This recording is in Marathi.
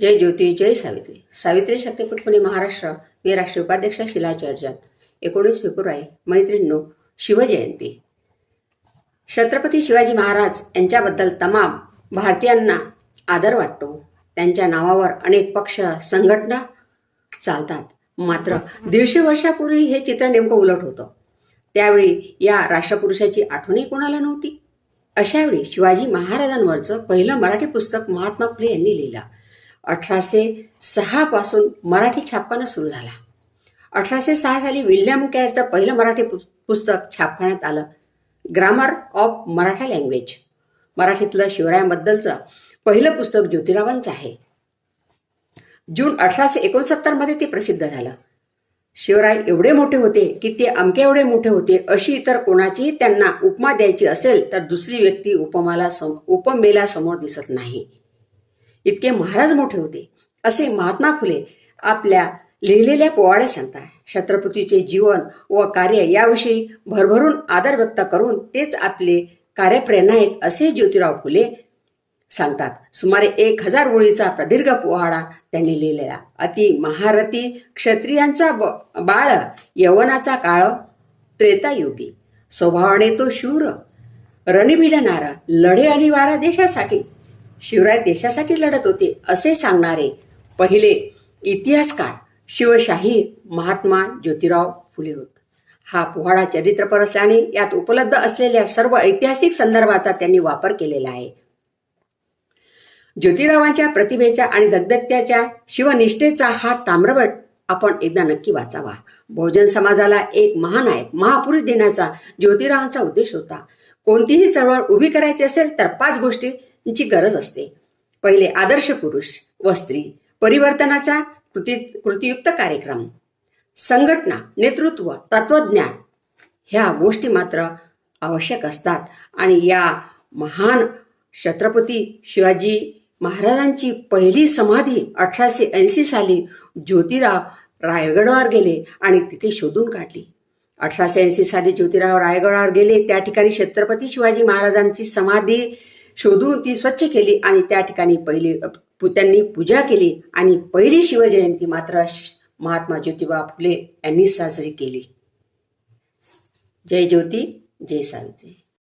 जय ज्योती जय सावित्री. सावित्री शक्तीपीठ महाराष्ट्र. मी राष्ट्रीय उपाध्यक्ष शिला चर्जन एकोणीस फेब्रुवारी मैत्रिणींनो शिवजयंती. छत्रपती शिवाजी महाराज यांच्याबद्दल तमाम भारतीयांना आदर वाटतो. त्यांच्या नावावर अनेक पक्ष संघटना चालतात. मात्र दीडशे वर्षापूर्वी हे चित्र नेमकं उलट होतं. त्यावेळी या राष्ट्रपुरुषाची आठवणही कोणाला नव्हती? अशावेळी शिवाजी महाराजांवरचं पहिलं मराठी पुस्तक महात्मा फुले यांनी लिहिलं. अठराशे सहापासून मराठी छापखाना सुरू झाला. अठराशे सहा साली विल्यम कॅरचं पहिलं मराठी पुस्तक छापण्यात आलं. ग्रामर ऑफ मराठा लँग्वेज मराठीतलं शिवरायांबद्दलचं पहिलं पुस्तक ज्योतिरावांचं आहे. जून अठराशे एकोणसत्तरमध्ये ते प्रसिद्ध झालं. शिवराय एवढे मोठे होते की ते अमके एवढे मोठे होते अशी इतर कोणाचीही त्यांना उपमा द्यायची असेल तर दुसरी व्यक्ती उपमाला सम उपमेला समोर दिसत नाही. इतके महाराज मोठे होते. असे महात्मा फुले आपल्या लिहिलेल्या पोवाड्या सांगतात छत्रपतीचे जीवन व कार्य याविषयी भरभरून आदर व्यक्त करून तेच आपले कार्यप्रेरणा आहेत असे ज्योतिराव फुले सांगतात. सुमारे एक हजार ओळीचा प्रदीर्घ पोवाडा त्यांनी लिहिलेला. अति महारथी क्षत्रियांचा बाळ यवनाचा काळ त्रेतायुगी. स्वभावाने तो शूर रणभिडणारा लढे आणि वारा देशासाठी शिवराय देशासाठी लढत होते असे सांगणारे पहिले इतिहासकार शिवशाही महात्मा ज्योतिराव फुले होत. हा पोहाडा चरित्रपर असल्याने यात उपलब्ध असलेल्या सर्व ऐतिहासिक संदर्भाचा त्यांनी वापर केलेला आहे. ज्योतिरावांच्या प्रतिभेच्या आणि दगदगत्याच्या शिवनिष्ठेचा हा ताम्रवट आपण एकदा नक्की वाचावा. बहुजन समाजाला एक महानायक महापुरुष देण्याचा ज्योतिरावांचा उद्देश होता. कोणतीही चळवळ उभी करायची असेल तर पाच गोष्टी यांची गरज असते. पहिले आदर्श पुरुष व स्त्री परिवर्तनाचा कृती कृतीयुक्त कार्यक्रम. संघटना नेतृत्व तत्वज्ञान ह्या गोष्टी मात्र आवश्यक असतात. आणि या महान छत्रपती शिवाजी महाराजांची पहिली समाधी अठराशे ऐंशी साली ज्योतिराव रायगडावर गेले आणि तिथे शोधून काढली. अठराशे ऐंशी साली ज्योतिराव रायगडावर गेले त्या ठिकाणी छत्रपती शिवाजी महाराजांची समाधी शोधून ती स्वच्छ केली आणि त्या ठिकाणी पहिली पु- त्यांनी पूजा केली आणि पहिली शिवजयंती मात्र महात्मा ज्योतिबा फुले यांनी साजरी केली. जय ज्योती जय सावित्री.